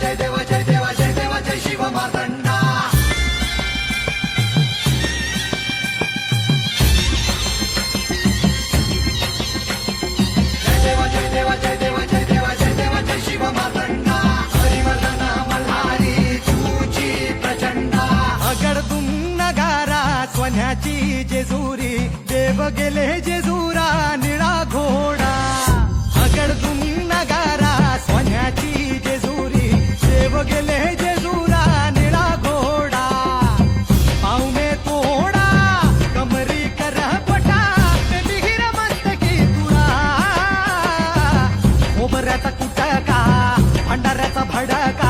जय देव जय देव जय देव जय शिव मार्तंडा जय देव जय देव जय देव जय जय जय शिव मल्हारी प्रचंडा. नगारा सोन्याची जेजुरी देव गेले भडका भंडाऱ्याचा भडका.